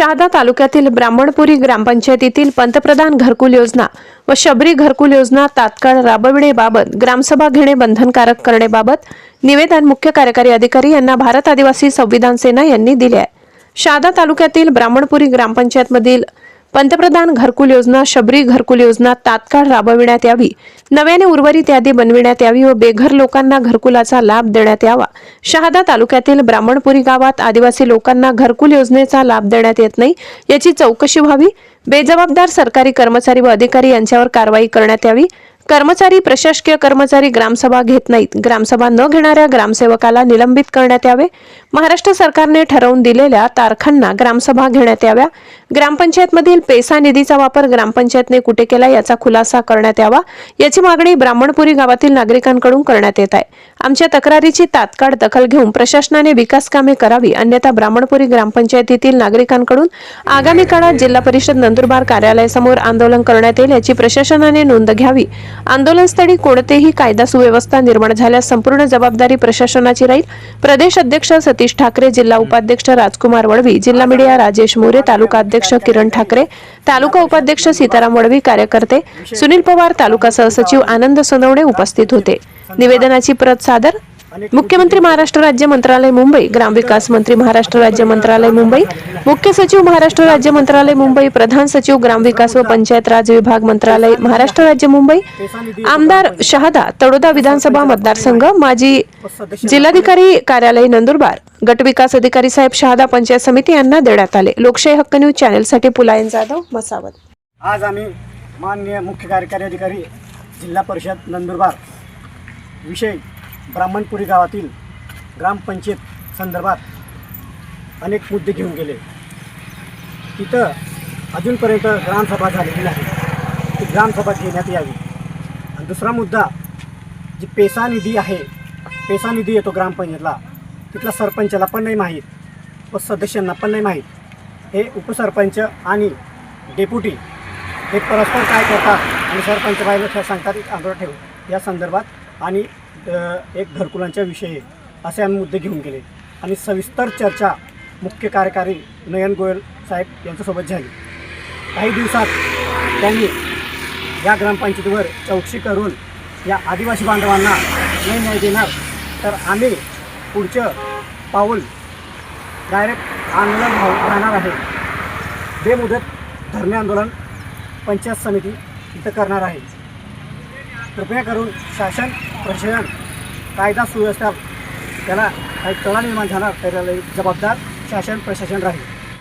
शहादा तालुक्यातील ब्राह्मणपुरी ग्रामपंचायतीतील पंतप्रधान घरकुल योजना व शबरी घरकुल योजना तात्काळ राबविण्याबाबत ग्रामसभा घेणे बंधनकारक करण्याबाबत निवेदन मुख्य कार्यकारी अधिकारी यांना भारत आदिवासी संविधान सेना यांनी दिले आहे. शहादा तालुक्यातील ब्राह्मणपुरी ग्रामपंचायतमधील पंतप्रधान घरकुल योजना शबरी घरकुल योजना तात्काळ राबविण्यात यावी. नव्याने उर्वरित यादी बनविण्यात यावी व बेघर लोकांना घरकुलाचा लाभ देण्यात यावा. शहादा तालुक्यातील ब्राह्मणपुरी गावात आदिवासी लोकांना घरकुल योजनेचा लाभ देण्यात येत नाही याची चौकशी व्हावी. बेजबाबदार सरकारी कर्मचारी व अधिकारी यांच्यावर कारवाई करण्यात यावी. कर्मचारी प्रशासकीय कर्मचारी ग्रामसभा घेत नाहीत. ग्रामसभा न घेणाऱ्या ग्रामसेवकाला निलंबित करण्यात यावे. महाराष्ट्र सरकारने ठरवून दिलेल्या तारखांना ग्रामसभा घेण्यात याव्या. ग्रामपंचायतमधील पेसा निधीचा वापर ग्रामपंचायतने कुठे केला याचा खुलासा करण्यात यावा याची मागणी ब्राह्मणपुरी गावातील नागरिकांकडून करण्यात येत आहे. आमच्या तक्रारीची तात्काळ दखल घेऊन प्रशासनाने विकास कामे करावी अन्यथा ब्राह्मणपुरी ग्रामपंचायतीतील नागरिकांकडून आगामी काळात जिल्हा परिषद नंदुरबार कार्यालयासमोर आंदोलन करण्यात येईल याची प्रशासनाने नोंद घ्यावी. आंदोलनस्थळी कोणतेही कायदा सुव्यवस्था निर्माण झाल्यास संपूर्ण जबाबदारी प्रशासनाची राहील. प्रदेश अध्यक्ष सतीश ठाकरे जिल्हा उपाध्यक्ष राजकुमार वळवी जिल्हा मीडिया राजेश मोरे तालुका अध्यक्ष किरण ठाकरे तालुका उपाध्यक्ष सीताराम वळवी कार्यकर्ते सुनील पवार तालुका सहसचिव आनंद सोनवणे उपस्थित होते. निवेदनाची प्रत सादर मुख्यमंत्री महाराष्ट्र राज्य मंत्रालय मुंबई ग्रामविकास मंत्री महाराष्ट्र राज्य मंत्रालय मुंबई मुख्य सचिव महाराष्ट्र राज्य मंत्रालय मुंबई प्रधान सचिव ग्रामविकास व पंचायत राज विभाग मंत्रालय महाराष्ट्र राज्य मुंबई आमदार शहादा तळोदा विधानसभा मतदारसंघ माजी जिल्हाधिकारी कार्यालय नंदुरबार गटविकास अधिकारी साहेब शहादा पंचायत समिती यांना देण्यात आले. लोकशाही हक्क न्यूज चॅनलसाठी पुलायन जाधव मसावत. आज आम्ही माननीय मुख्य कार्यकारी अधिकारी जिल्हा परिषद नंदुरबार विषय ब्राह्मणपुरी गावातील ग्रामपंचायत संदर्भात अनेक मुद्दे घेऊन गेले. तिथं अजूनपर्यंत ग्रामसभा झालेली नाही. ती ग्रामसभा घेण्यात यावी. आणि दुसरा मुद्दा जी पेसा निधी आहे पेसा निधी येतो ग्रामपंचायतला. तिथला सरपंचाला पण नाही माहीत व सदस्यांना पण नाही माहीत. हे उपसरपंच आणि डेप्युटी हे परस्पर काय करतात आणि सरपंच बाईला सांगतात एक आंदोलन ठेवू. या संदर्भात आणि एक घरकुलांच्या विषयी असे आम्ही मुद्दे घेऊन गेले. आणि सविस्तर चर्चा मुख्य कार्यकारी नयन गोयल साहेब यांच्यासोबत झाली. काही दिवसात त्यांनी या ग्रामपंचायतीवर चौकशी करून या आदिवासी बांधवांना न्याय न्याय देणार तर आम्ही पुढचं पाऊल डायरेक्ट आंदोलन भाव- राहणार आहे. बेमुदत धरणे आंदोलन पंचायत समिती इथं करणार आहे. कृपया करून शासन प्रशासन कायदा सुव्यवस्था त्याला काही तळा निर्माण झाला त्याला जबाबदार शासन प्रशासन राहील.